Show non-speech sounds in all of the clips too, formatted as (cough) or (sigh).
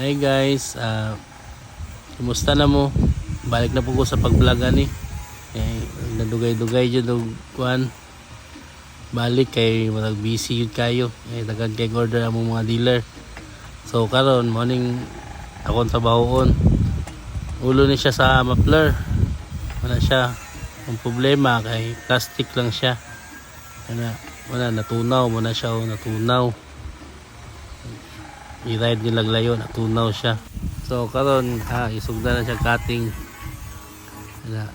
Hi guys, ah kumusta na mo? Balik na po ko sa pag-vlog ani. Eh, nadugay-dugay dyan og kuan. Balik kay matag busy yun kayo. Eh, daghan kay order ang mga dealer. So karon morning akong trabahoon. Ulo ni siya sa muffler. Wala siya. Ang problema kay plastic lang siya. Kaya wala natunaw, wala siya oh, natunaw i-ride nila layo natunaw siya. So karon ha isugda na siya cutting. Na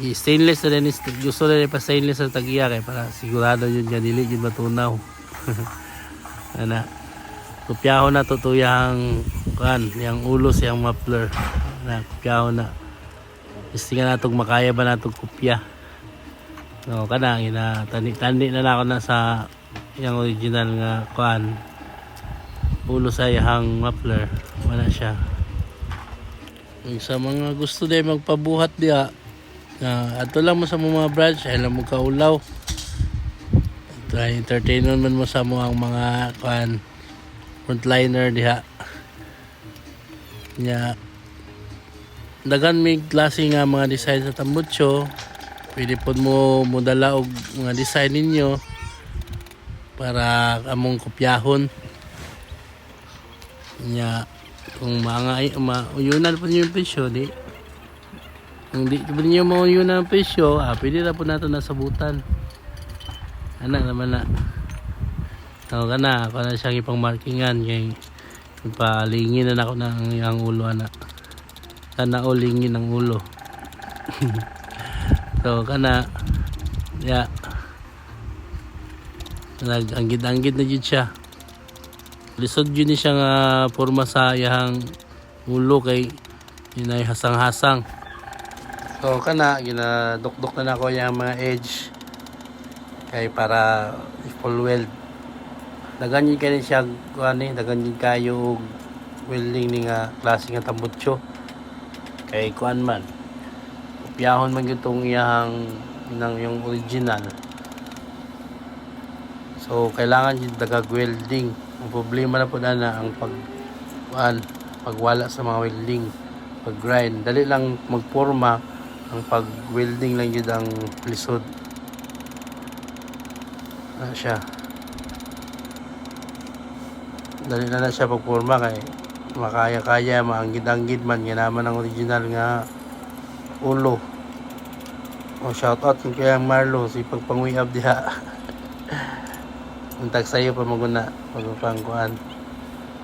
i-stainless na rin gusto na pa stainless sa tagiya kay para sigurado yun niya dili yun matunaw. (laughs) Ana kupyaho na tutuyang kan yang ulo siyang muffler. Na kupyaho na. Gusto nga natong makaya ba natong kupya? No kana ina tani tani na na ako na sa yang original nga kuan ulo sa iyang muffler. Wala siya. Yung sa mga gusto din magpabuhat diha na ato lang mo sa mga branch ay lang mo kaulaw try entertain man mo sa mga mga kan frontliner diha. Nya dagan may klase nga mga design sa tambutso. Pwede po mo mudala og mga design ninyo para among kopyahon nya kung mga mauyunan po niyo yung presyo di. Kung di po niyo mauyunan ang presyo ah, pwede na po nato nasabutan. Anak naman na. Tao ka na ako na siyang ipang markingan kay palingin na ako ng ang ulo anak sana ulingin ang ulo. (laughs) So kana ya. Nag-anggid-anggid na jud siya lisod yun siya nga forma sa iyang ulo kay inay hasang-hasang. So kana ginadukdok na nako yung mga edge kay para full weld. Dagan yun kani siya dagan yun kayo welding ni nga klase nga tambutso. Kay kuan man kopyahon man gyud tong iyang nang yung original. So kailangan yun dagag welding ang problema na po na na ang pag kuan, pagwala sa mga welding pag grind dali lang magporma ang pag welding lang yun ang lisod. Na siya. Dali na na siya pagporma kay makaya-kaya maanggid-anggid man. Yan naman ang original nga ulo. O shout out kaya Marlo si pagpanguyab diha (laughs) Untag sa'yo pa maguna pagpangkuan.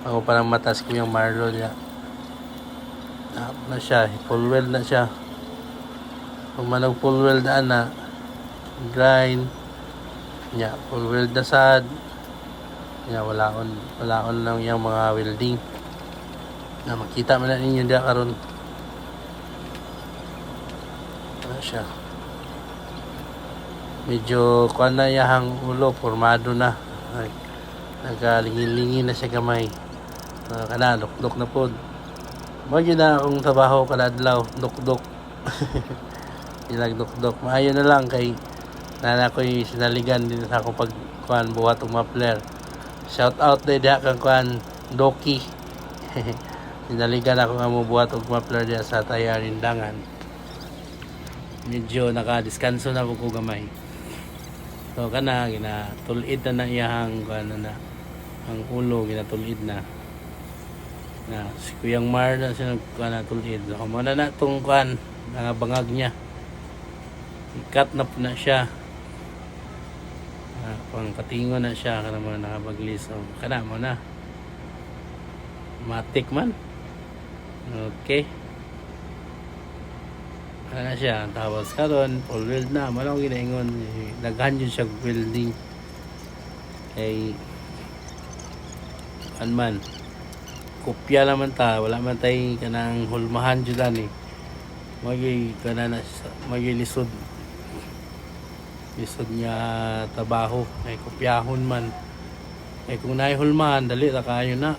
Ako parang matas ko yung Marlo niya. Na, na siya, full weld na siya. Kung manag full weld na na, grind, niya, full weld na sad, niya, wala on, wala on lang yung mga welding. Na makita man na ninyo diya karon. Ano siya medyo kuan na yahang ulo formado na Ay, nagalingin-lingin na siya gamay. Uh, kana dukdok na mo gyud na akong trabaho kada adlaw. Dukdok ilag dukdok maayo na lang kay nana ko sinaligan din sa akong pag kuan buhat og muffler. Shout out day diha kang kuan Doki. (laughs) Sinaligan ako nga mo buhat og muffler diha sa Tayarindangan. Medyo nakadiskanso na ko gamay So kana gina tulid na na iyang ano na ang ulo gina tulid na. Na si Kuyang Mar na siya kana tulid. So mo na na tong kan nga bangag niya. Ikat na na siya. Ah, pang patingo na siya kana mo nakabaglis. So kana mo na. Matik man. Okay. Ano siya, tapos karon full weld na, malong ginaingon, daghan yun siya welding. Kay, an man, kopya naman ta, wala man tay kanang hulmahan dyan eh. Magi, kana na, magi lisod. Lisod niya trabaho, kay kopyahon man. Kay kung naay hulmahan, dali ra kayo na.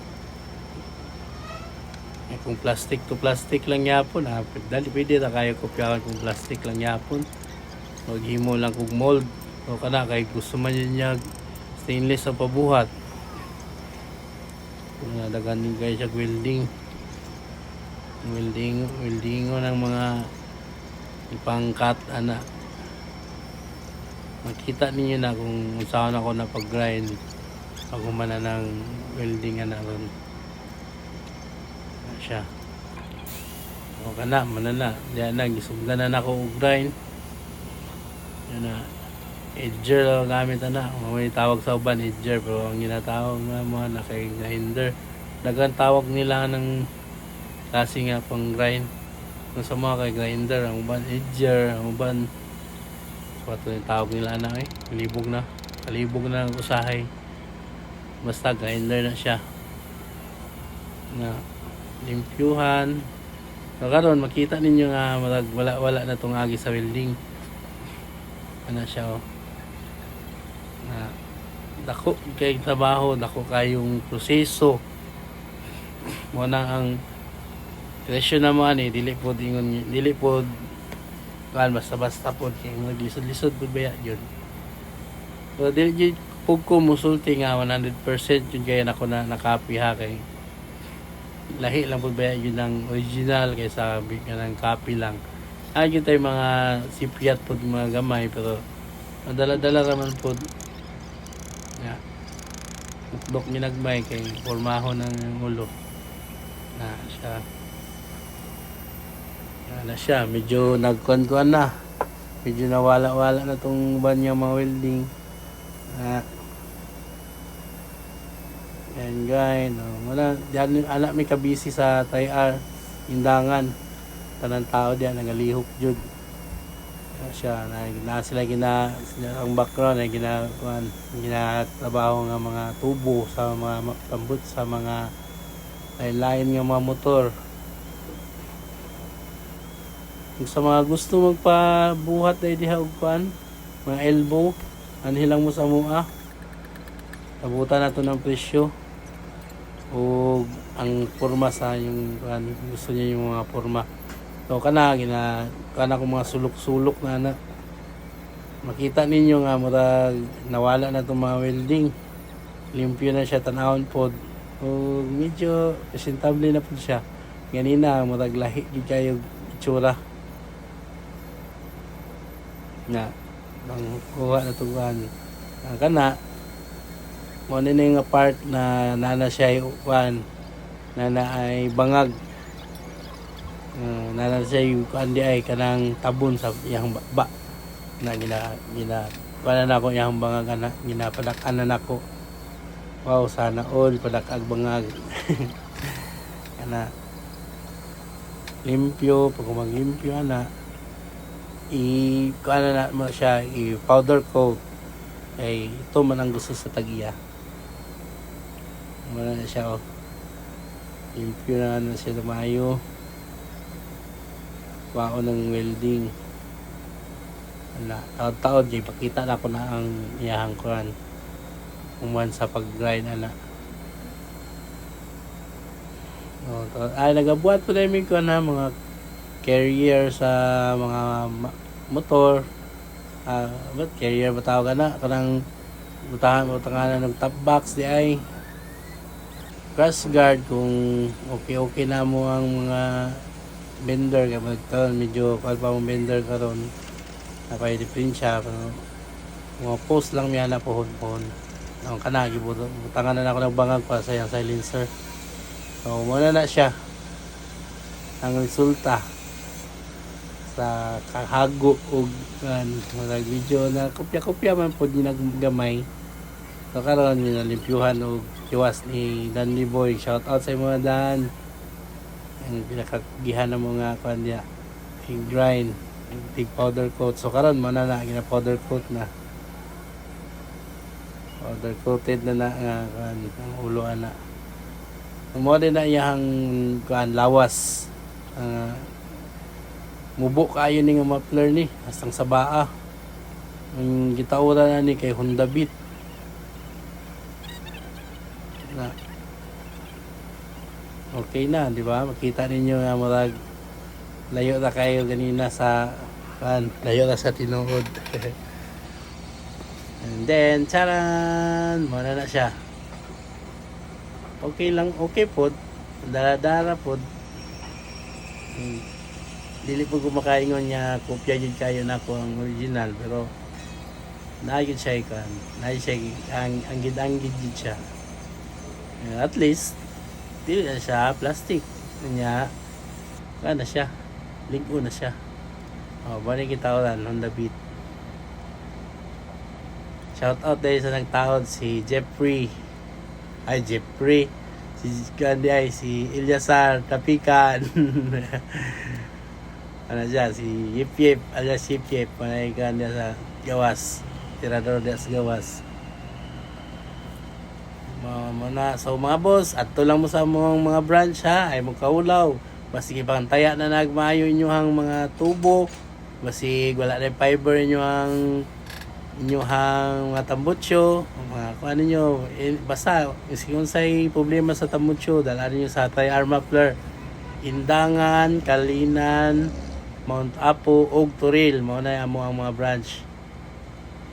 Kung plastic to plastic lang yapon, ha, dali pwede na kaya kopyawan kung plastic lang yapon. Maghimo lang kog mold. O kana kay gusto man niya stainless sa pabuhat. Mga dagan din guys sa welding. Welding, welding ng mga ipangkat ana. Makita ninyo na kung saan ako napag-grind. Ako man na ng welding ana ron. Ano siya. O kana, manana. Diyan na, gisugdan na ako og grind. Yan na. Edger lang gamit ana. May tawag sa uban edger pero ang ginatawag nga mga na kay grinder. Dagan tawag nila ng klase nga pang grind. Kung sa mga kay grinder, ang uban edger, ang uban Pato yung tawag nila na eh. Kalibog na. Kalibog na ang usahay. Basta grinder na siya. Na limpyuhan. So karon makita ninyo nga marag wala wala na tong agi sa welding. Ano siya oh. Na dako kay trabaho, dako kayong proseso. Mo na ang presyo naman eh dili pod ingon dili pod kan basta-basta pod kay mo lisod-lisod pod baya yun. So dili gyud pug ko musulti nga 100% yun nako na nakapi ha kay lahi lang po ba yun ang original kaysa ng copy lang. Ah, yun tayo mga sipiat po mga gamay pero madala-dala naman po. Nga. Mukdok ginagmay kay pormaho ng ulo. Na siya. Na, na siya medyo nagkuan-kuan na. Medyo nawala-wala na tong banya mga welding. Ah yan guys, no. Wala, diyan anak may kabisi sa Tayar, Indangan. Tanang tao diyan nagalihok jud. Siya na, na sila gina ang background ay gina kuan ginatrabaho nga mga tubo sa mga tambut sa mga lain-lain nga mga motor. Kung sa mga gusto magpabuhat ay diha og kuan, mga elbow, anhilang mo sa mua. Abutan nato ng presyo o ang forma sa yung gusto niya yung mga forma. So kana gina kana ko mga sulok-sulok na na makita ninyo nga murag nawala na itong mga welding. Limpyo na siya tanawon pod. O medyo presentable na po siya. Ganina murag lahi gid kayo itsura. Na bang kuha na itong kuan. Ah, kana mo na yung part na nana siya kuan nana ay bangag nana siya kuan di ay kanang tabon sa iyang ba, ba na gina gina wala na ako iyang bangag ana ginapadakanan ako. Wow sana all padakag bangag. (laughs) Ana limpyo pag maglimpyo ana i kuan na mo siya i powder coat ay ito man ang gusto sa tagiya wala na siya oh. Limpyo na na siya lumayo. Wao ng welding. Wala. Taon-taon jay pakita na ko na ang iyahang kuran umuan sa pag-grind ana oh, ay nagabuhat po namin ko na mga carrier sa mga motor. Ah ba't carrier ba tawag na kanang butahan butanganan ng top box di ay crash guard kung okay okay na mo ang mga vendor kapag taon medyo kalpa mo vendor karon napay diferensya pero mga post lang miya na pohon pohon ang kanagi butangan na ako ng bangag para sa yung silencer. So muna na siya ang resulta sa kahago kan mga video na kopya-kopya man po ginagamay so karon ginalimpyuhan og kiwas ni Danny Boy. Shout out sa mga Dan. Ang pinakagihan ng mga kan niya yung grind. Yung big powder coat. So karon mo na na gina powder coat na. Powder coated na na nga kan ang ulo ana. Mo din na iyang kan lawas. Ah, mubo kayo ni nga muffler ni. Hastang sa baa ang gitaura na ni kay Honda Beat na. Okay na di ba? Makita ninyo nga murag layo na kayo ganina sa kan layo na sa tinuod (laughs) and then charan! Muna na siya. Okay lang okay pod. Dara-dara pod. Hmm. dili po kumakaingon niya kopya yun kayo na ako ang original pero naayod siya ikan naayod siya ang anggid-anggid yun siya. Eh, at least dili na siya plastic. Niya na siya. Ligo na siya. Oh bani kita ulan Honda Beat. Shout out dahil sa nagtawad si Jeffrey. Ay Jeffrey. Si Gandhi ay si Ilyasar Tapikan. (laughs) Ano siya si Yip Yip alias Yip Yip. Panay Gandhi sa gawas. Tirador dia sa gawas mga so mga boss at lang mo sa mga mga branch ha? Ay magkaulaw. Basig ibang taya na nagmaayo inyohang mga tubo. Basig wala na fiber inyohang inyohang mga tambutso. Mga kung ano nyo eh, basta kung say problema sa tambutso dala nyo sa Tay Armapler Indangan, Kalinan Mount Apo, ug Turil. Mao na amo ang mga branch.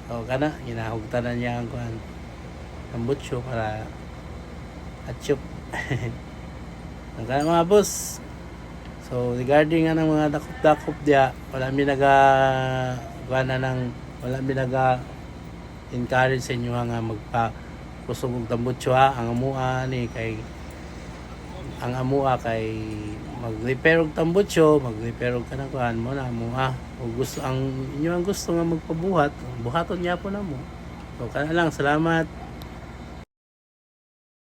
So kana ginahugtan na niya ang kuan tambutso para atsyop (laughs) ang kana mga boss. So regarding nga ng mga dakop-dakop dia wala mi naga kuan na ng wala mi naga encourage sa inyo nga magpa kusog og tambutso ha? Ang amua ni kay ang amua kay mag-repair og tambutso mag-repair og kanang mo na mo ha? O gusto ang inyo ang gusto nga magpabuhat buhaton niya po na mo. So kana lang salamat